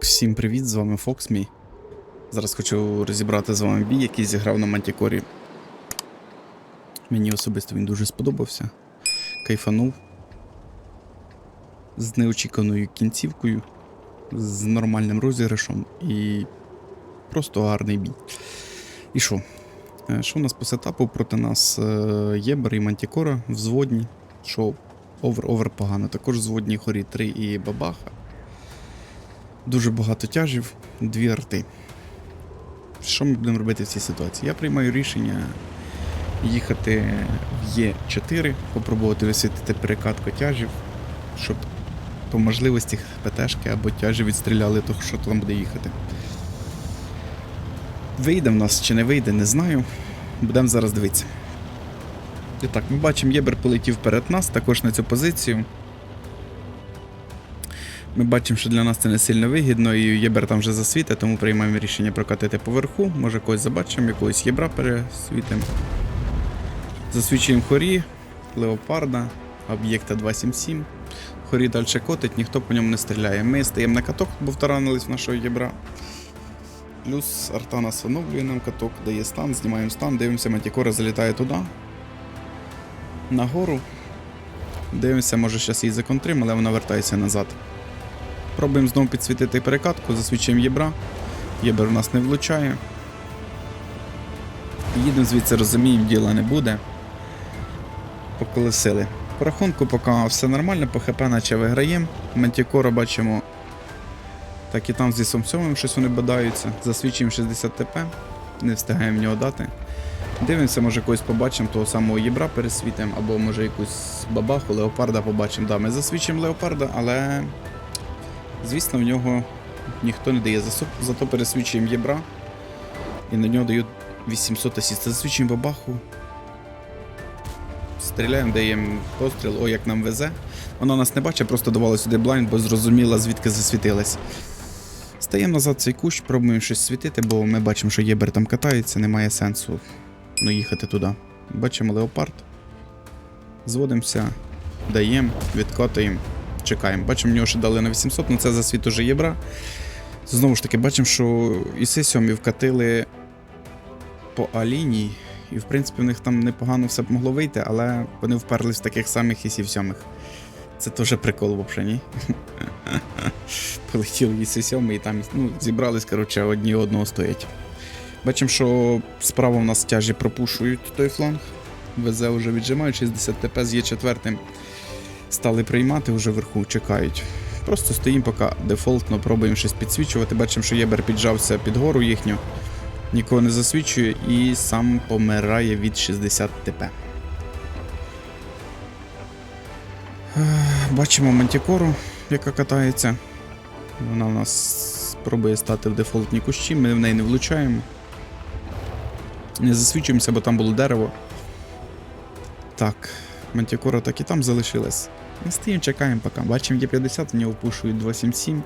Всім привіт, з вами Фоксмій. Зараз хочу розібрати з вами бій, який зіграв на Мантікорі. Мені особисто він дуже сподобався. Кайфанув. З неочіканою кінцівкою, з нормальним розіграшем і просто гарний бій. І що? Е, Що у нас по сетапу проти нас е, Єбер і Мантікора взводні. Що овер-овер погано. Також взводні хорі 3 і Бабаха. Дуже багато тяжів, дві арти. Що ми будемо робити в цій ситуації? Я приймаю рішення їхати в Є4, попробувати висвітити перекатку тяжів, щоб по можливості ПТшки або тяжі відстріляли того, що там буде їхати. Вийде в нас чи не вийде, не знаю. Будемо зараз дивитися. І так, ми бачимо, Єбер полетів перед нас, також на цю позицію. Ми бачимо, що для нас це не сильно вигідно, і Єбер там вже засвітить, тому приймаємо рішення прокатити поверху. Може когось забачимо, якогось єбра пересвітимо. Засвічуємо хорі, леопарда, об'єкта 277. Хорі далі котить, ніхто по ньому не стріляє. Ми стаємо на каток, бо втаранились в нашого єбра. Плюс арта нас нам каток, дає стан, знімаємо стан, дивимося, Матікора залітає туди. Нагору. Дивимося, може зараз її законтрим, але вона вертається назад. Пробуємо знову підсвітити перекатку, засвічуємо єбра. Єбер у нас не влучає. Їдемо звідси, розуміємо, діла не буде. Поколесили. По рахунку, поки все нормально, по ХП наче виграємо. Мантікора бачимо. Так і там зі Сомсьомим щось вони бодаються. Засвічуємо 60 ТП, не встигаємо в нього дати. Дивимося, може когось побачимо, того самого єбра пересвітимо, або може якусь бабаху, леопарда побачимо. Да, ми засвічуємо леопарда, але Звісно, в нього ніхто не дає. Засо- Зато пересвічуємо єбра. І на нього дають 800 асіст. Засвічуємо бабаху. Стріляємо, даємо постріл, о, як нам везе. Вона нас не бачить, просто давала сюди блайнд, бо зрозуміла, звідки засвітилась. Стаємо назад цей кущ, пробуємо щось світити, бо ми бачимо, що єбер там катається, немає сенсу ну, їхати туди. Бачимо леопард. Зводимося, даємо, відкотуємо чекаємо. Бачимо, нього ще дали на 800, але це за світ уже єбра. Знову ж таки, бачимо, що іси сьомі вкатили по А-лінії, і в принципі в них там непогано все б могло вийти, але вони вперлись в таких самих ісів сьомих. Це теж прикол взагалі, ні? Полетіли іси сьомий і там ну, зібрались, коротше, одні одного стоять. Бачимо, що справа в нас тяжі пропушують той фланг. ВЗ вже віджимають 60 ТП з Є4 стали приймати вже вверху, чекають. Просто стоїмо, поки дефолтно пробуємо щось підсвічувати. Бачимо, що Єбер піджався під гору їхню, нікого не засвічує і сам помирає від 60 ТП. Бачимо мантікору, яка катається. Вона у нас спробує стати в дефолтні кущі, ми в неї не влучаємо. Не засвічуємося, бо там було дерево. Так, Мантікора так і там залишилась. Ми стоїмо, чекаємо поки. Бачимо Є50, в нього пушують 277.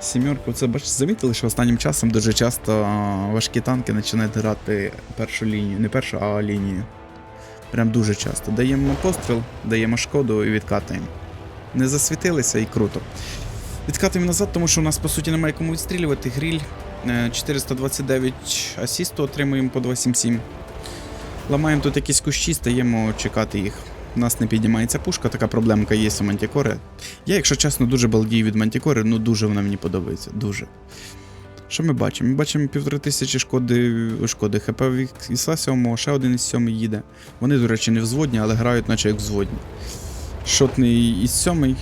Сімерку, це бач, замітили, що останнім часом дуже часто важкі танки починають грати першу лінію, не першу, а лінію. Прям дуже часто. Даємо постріл, даємо шкоду і відкатуємо. Не засвітилися і круто. Відкатуємо назад, тому що у нас по суті немає кому відстрілювати. Гріль е, 429 асісту отримуємо по 277. Ламаємо тут якісь кущі, стаємо чекати їх. У нас не піднімається пушка, така проблемка є у Мантікори. Я, якщо чесно, дуже балдію від Мантікори, ну дуже вона мені подобається. Дуже. Що ми бачимо? Ми бачимо півтори тисячі шкоди, шкоди ХП в Іса 7, ще один із 7 їде. Вони, до речі, не взводні, але грають, наче як взводні. Шотний із 7.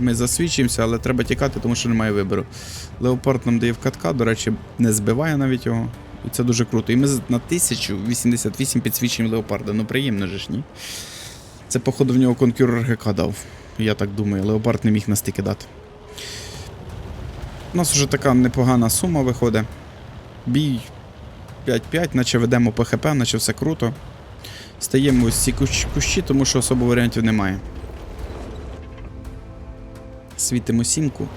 Ми засвідчуємося, але треба тікати, тому що немає вибору. Леопард нам дає вкатка, до речі, не збиває навіть його. І це дуже круто. І ми на 1088 підсвічуємо леопарда. Ну приємно же ж, ні? Це, походу, в нього конкурер ГК дав. Я так думаю, леопард не міг настільки дати. У нас вже така непогана сума виходить. Бій 5-5, наче ведемо ПХП, наче все круто. Стаємо ось ці кущ- кущі, тому що особо варіантів немає. Світимо сімку.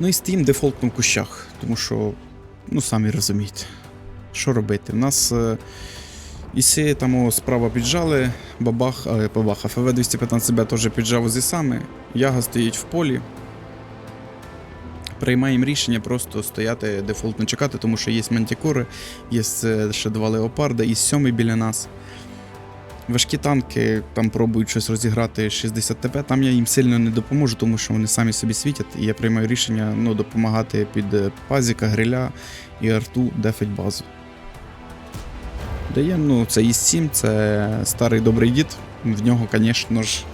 Ну і стоїмо дефолтно в кущах, тому що Ну, самі розумієте. Що робити? У нас е, іси там справа піджали, бабах, е, бабаха, ФВ-215Б теж піджав з ісами, яга стоїть в полі. приймаємо рішення просто стояти дефолтно чекати, тому що є мантікори, є е, ще два леопарда і сьомий біля нас. Важкі танки там пробують щось розіграти 60 ТП, там я їм сильно не допоможу, тому що вони самі собі світять, і я приймаю рішення ну, допомагати під е, пазіка, гриля і арту дефить базу. Дає, ну, це із 7 це старий добрий дід. В нього, звісно ж,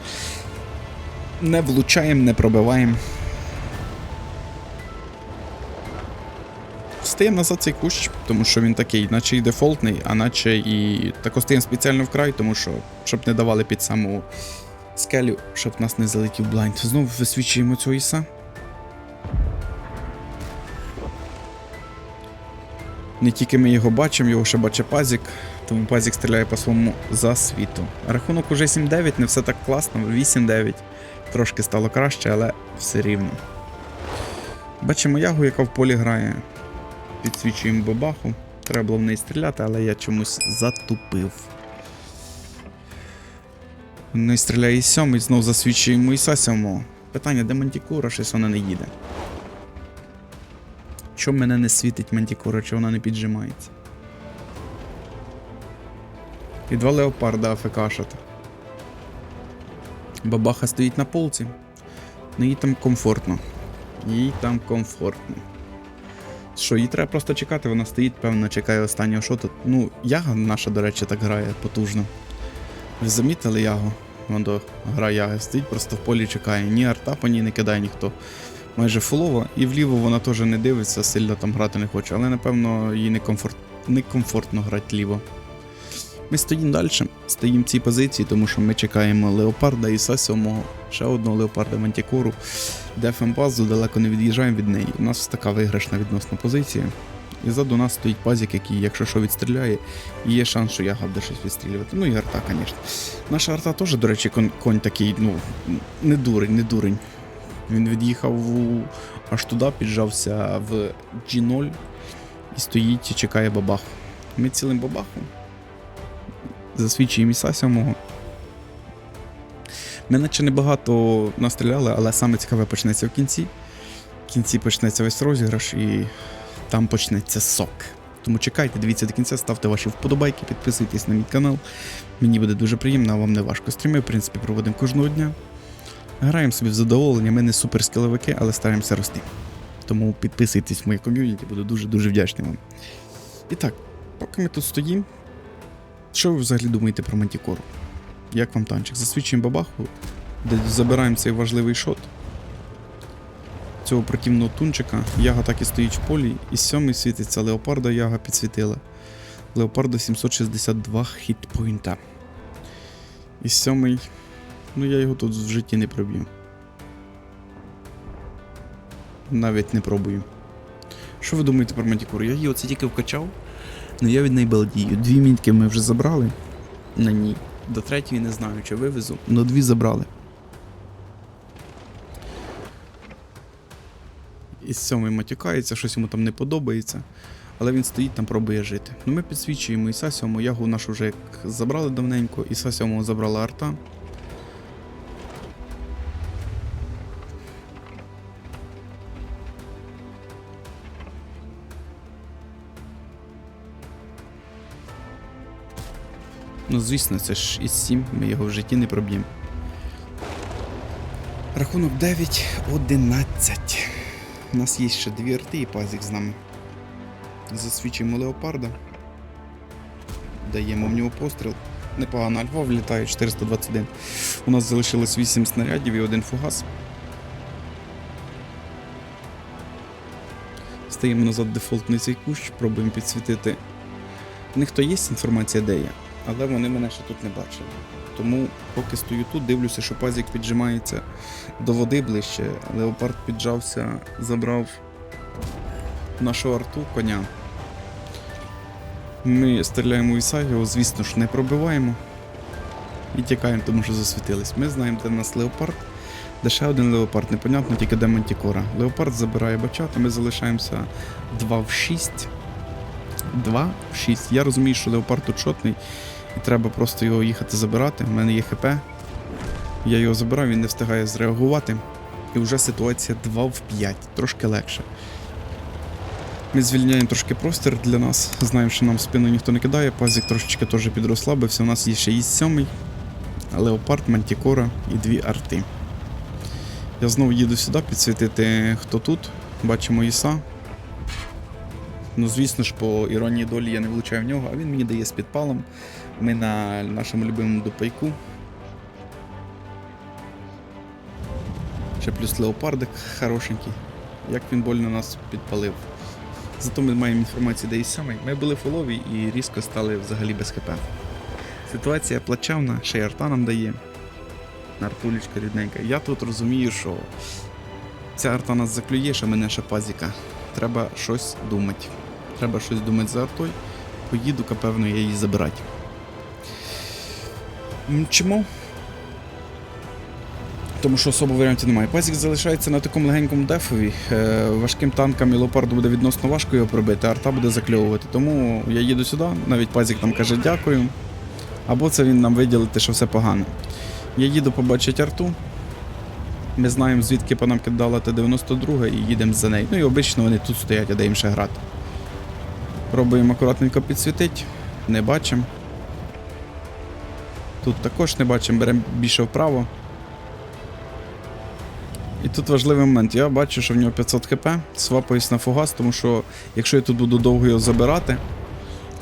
не влучаємо, не пробиваємо. Стаємо назад цей кущ, тому що він такий, наче і дефолтний, а наче і тако стаємо спеціально вкрай, тому що щоб не давали під саму скелю, щоб нас не залетів блайнд. Знову висвічуємо цього іса. Не тільки ми його бачимо, його ще бачить пазік, тому пазік стріляє по своєму засвіту. Рахунок уже 7-9, не все так класно, 8-9. Трошки стало краще, але все рівно. Бачимо ягу, яка в полі грає. Підсвічуємо бабаху. Треба було в неї стріляти, але я чомусь затупив. В неї стріляє і сьомий, знов засвічуємо Іса сьомого. Питання, де мантікура, щось вона не їде. Чому мене не світить мантікура, чи вона не піджимається? І два леопарда АФКшата. Бабаха стоїть на полці. Ну їй там комфортно. Їй там комфортно. Що, їй треба просто чекати, вона стоїть, певно, чекає останнього шоту. Ну, яга наша, до речі, так грає потужно. Ви замітили ягу? Вон гра яги стоїть, просто в полі чекає. Ні арта по ній не кидає ніхто. Майже фулова, і вліво вона теж не дивиться, сильно там грати не хоче, але напевно їй некомфорт... некомфортно грати ліво. Ми стоїмо далі, стоїмо в цій позиції, тому що ми чекаємо леопарда Іса 7, ще одного леопарда Мантікору, дефем базу, далеко не від'їжджаємо від неї. У нас така виграшна відносна позиція. І ззаду нас стоїть пазік, який, якщо що, відстріляє, і є шанс, що яга буде щось відстрілювати. Ну і арта, звісно. Наша арта теж, до речі, конь такий, ну, не дурень, не дурень. Він від'їхав у... аж туди, піджався в G0 і стоїть і чекає бабаху. Ми цілим бабаху. Засвідчуємо Іса сьомого. Ми наче небагато настріляли, але саме цікаве почнеться в кінці. В кінці почнеться весь розіграш і там почнеться сок. Тому чекайте, дивіться до кінця, ставте ваші вподобайки, підписуйтесь на мій канал. Мені буде дуже приємно, а вам не важко. Стріми, в принципі, проводимо кожного дня. Граємо собі в задоволення, ми не супер скіловики, але стараємося рости. Тому підписуйтесь в моє ком'юніті, буду дуже-дуже вдячний вам. І так, поки ми тут стоїмо, що ви взагалі думаєте про Мантікору? Як вам танчик? Засвідчуємо бабаху, де забираємо цей важливий шот. Цього противного тунчика. Яга так і стоїть в полі. І сьомий світиться, леопарда яга підсвітила. Леопарда 762 хітпойнта. І сьомий. Ну я його тут в житті не проб'ю. Навіть не пробую. Що ви думаєте про Мантікору? Я її оце тільки вкачав. Ну я від неї балдію. Дві мінки ми вже забрали на ній. До третьої не знаю, чи вивезу, але дві забрали. Із сьомий матюкається, щось йому там не подобається. Але він стоїть там, пробує жити. Ну ми підсвічуємо Іса сьому, ягу нашу вже як забрали давненько, Іса сьомого забрала арта. Ну, звісно, це ж із 7, ми його в житті не проб'ємо. Рахунок 9-11. У нас є ще дві арти і пазик з нами. Засвічуємо леопарда. Даємо в нього постріл. Непогано альфа влітає 421. У нас залишилось 8 снарядів і один фугас. Стаємо назад дефолтний цей кущ, пробуємо підсвітити. В них то є інформація, де я, але вони мене ще тут не бачили. Тому поки стою тут, дивлюся, що пазік піджимається до води ближче. Леопард піджався, забрав нашу арту коня. Ми стріляємо в його, звісно ж, не пробиваємо. І тікаємо, тому що засвітились. Ми знаємо, де в нас леопард. Де ще один леопард, непонятно, тільки де мантікора. Леопард забирає бачата, ми залишаємося 2 в 6. 2 в 6. Я розумію, що леопард тут шотний, і треба просто його їхати забирати. У мене є ХП. Я його забираю, він не встигає зреагувати. І вже ситуація 2 в 5, трошки легше. Ми звільняємо трошки простір для нас. Знаємо, що нам спину ніхто не кидає. Пазик трошечки теж підрослабився. У нас є ще і 7 Леопард, Мантікора і дві арти. Я знову їду сюди підсвітити, хто тут. Бачимо Іса. Ну, звісно ж, по іронії долі я не влучаю в нього, а він мені дає з підпалом. Ми на нашому любимому дупайку. Ще плюс леопардик хорошенький. Як він больно нас підпалив. Зато ми маємо інформацію, де і сьомий. Ми були фолові і різко стали взагалі без хп. Ситуація плачевна, ще й арта нам дає. Артулечка рідненька. Я тут розумію, що ця арта нас заклює, що мене ще пазіка. Треба щось думати. Треба щось думати за артою. Поїду-ка, певно, я її забирати. Чому? Тому що особо варіантів немає. Пазік залишається на такому легенькому дефові. Е, важким танкам і леопарду буде відносно важко його пробити, а арта буде закльовувати. Тому я їду сюди, навіть пазік там каже дякую. Або це він нам виділити, що все погано. Я їду побачити арту. Ми знаємо, звідки по нам кидала Т-92 і їдемо за нею. Ну і обично вони тут стоять, а де їм ще грати. Пробуємо акуратненько підсвітити, не бачимо. Тут також не бачимо, беремо більше вправо. І тут важливий момент. Я бачу, що в нього 500 хп, свапаюсь на фугас, тому що якщо я тут буду довго його забирати,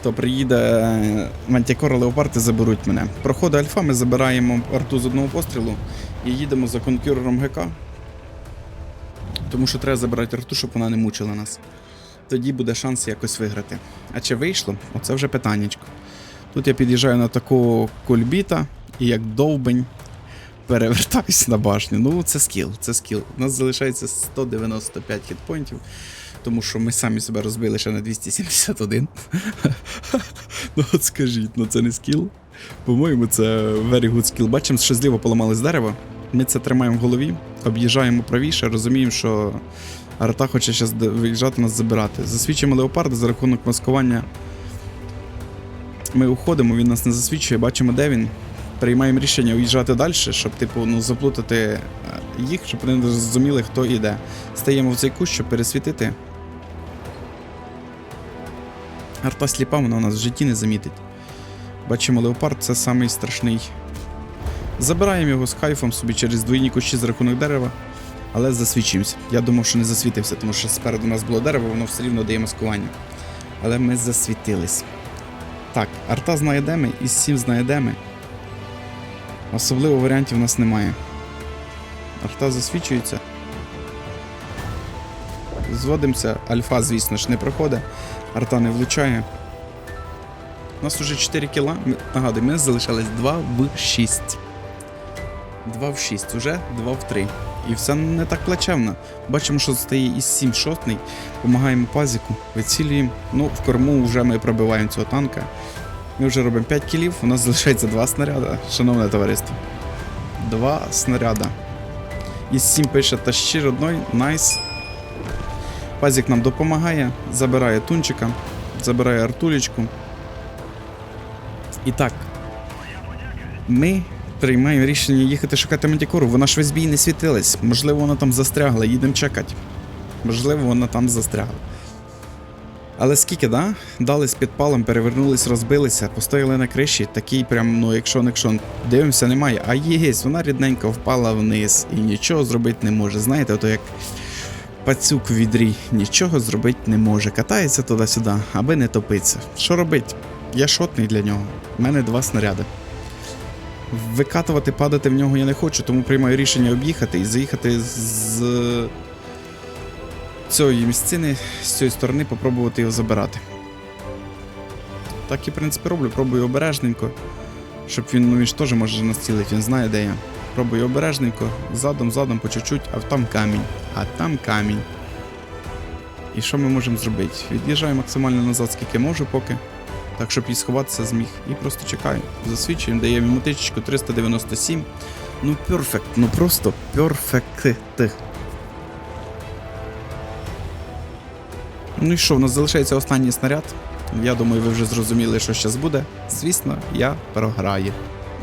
то приїде Мантікора Леопард і заберуть мене. Проходить альфа, ми забираємо арту з одного пострілу і їдемо за конкюрером ГК. Тому що треба забирати арту, щоб вона не мучила нас. Тоді буде шанс якось виграти. А чи вийшло? Оце вже питаннячко. Тут я під'їжджаю на такого кульбіта і як довбень перевертаюсь на башню. Ну, це скіл, це скіл. У нас залишається 195 хітпоінтів, тому що ми самі себе розбили ще на 271. ну от скажіть, ну це не скіл. По-моєму, це very good skill. Бачимо, що зліва поламалось дерево. Ми це тримаємо в голові, об'їжджаємо правіше, розуміємо, що арта хоче зараз виїжджати нас забирати. Засвідчуємо леопарда за рахунок маскування. Ми уходимо, він нас не засвідчує, бачимо, де він. Приймаємо рішення уїжджати далі, щоб типу, ну, заплутати е, їх, щоб вони зрозуміли, хто іде. Стаємо в цей кущ, щоб пересвітити. Арта сліпа, вона у нас в житті не замітить. Бачимо, леопард це самий страшний. Забираємо його з кайфом собі через двойні кущі за рахунок дерева, але засвідчимося. Я думав, що не засвітився, тому що спереду у нас було дерево, воно все рівно дає маскування. Але ми засвітились. Так, арта знає де ми, і 7 знає де ми. Особливо варіантів у нас немає. Арта засвічується. Зводимося, альфа, звісно ж, не проходить, арта не влучає. У нас уже 4 кіла. Нагадую, ми залишились 2 в 6. 2 в 6, уже 2 в 3. І все не так плачевно. Бачимо, що стає із 7 шостний. Помагаємо пазіку, вицілюємо. Ну, в корму вже ми пробиваємо цього танка. Ми вже робимо 5 кілів, у нас залишається 2 снаряда, шановне товариство. 2 снаряда. Із 7 пише та ще одной, найс. Пазік нам допомагає, забирає тунчика, забирає артулечку. І так. Ми приймаємо рішення їхати шукати Мантікору. Вона ж весь бій не світилась. Можливо, вона там застрягла, їдемо чекати. Можливо, вона там застрягла. Але скільки, да? Дали з підпалом, перевернулись, розбилися, постояли на криші, такий прям, ну, якщо не якщо дивимося, немає. А єсть, вона рідненько впала вниз і нічого зробити не може. Знаєте, ото як пацюк в відрі нічого зробити не може. Катається туди-сюди, аби не топиться. Що робить? Я шотний для нього. У мене два снаряди. Викатувати, падати в нього я не хочу, тому приймаю рішення об'їхати і заїхати з цієї місцини, з цієї сторони, попробувати його забирати. Так і, в принципі, роблю, пробую обережненько, щоб він, ну він ж теж може нас цілити, він знає, де я. Пробую обережненько, задом, задом, по чуть-чуть, а там камінь, а там камінь. І що ми можемо зробити? Від'їжджаю максимально назад, скільки можу поки. Так, щоб їй сховатися зміг. І просто чекаю. Засвідчуємо, даємо йому тичечку 397. Ну, перфект, ну просто перфект. Ну і що, в нас залишається останній снаряд. Я думаю, ви вже зрозуміли, що зараз буде. Звісно, я програю.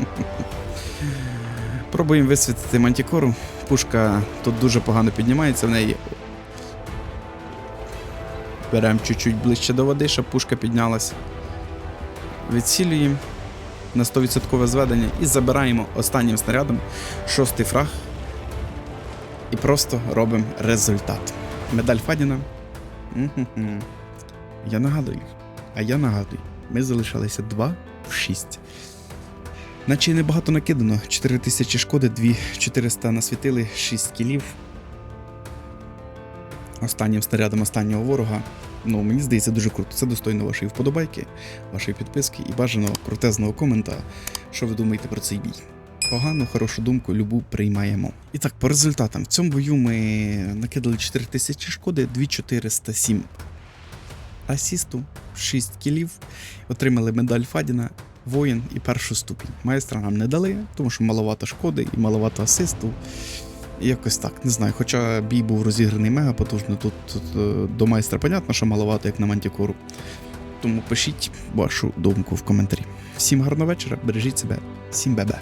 Пробуємо висвітити мантікору. Пушка тут дуже погано піднімається в неї. Беремо чуть-чуть ближче до води, щоб пушка піднялась. Відцілюємо на 100% зведення і забираємо останнім снарядом шостий фраг. І просто робимо результат. Медаль Фадіна. Я нагадую, а я нагадую, ми залишалися 2 в 6. Наче небагато накидано. 4000 шкоди, 2400 насвітили, 6 кілів. Останнім снарядом останнього ворога. Ну, мені здається, дуже круто. Це достойно вашої вподобайки, вашої підписки і бажаного крутезного комента. Що ви думаєте про цей бій? Погану, хорошу думку, любу приймаємо. І так, по результатам. В цьому бою ми накидали 4000 шкоди, 2407 асісту, 6 кілів, отримали медаль Фадіна, воїн і першу ступінь. Майстра нам не дали, тому що маловато шкоди і маловато асисту. Якось так, не знаю. Хоча бій був розіграний мега потужно, тут, тут е, до майстра понятно, що маловато, як на мантікору. Тому пишіть вашу думку в коментарі. Всім гарного вечора, бережіть себе, всім бебе.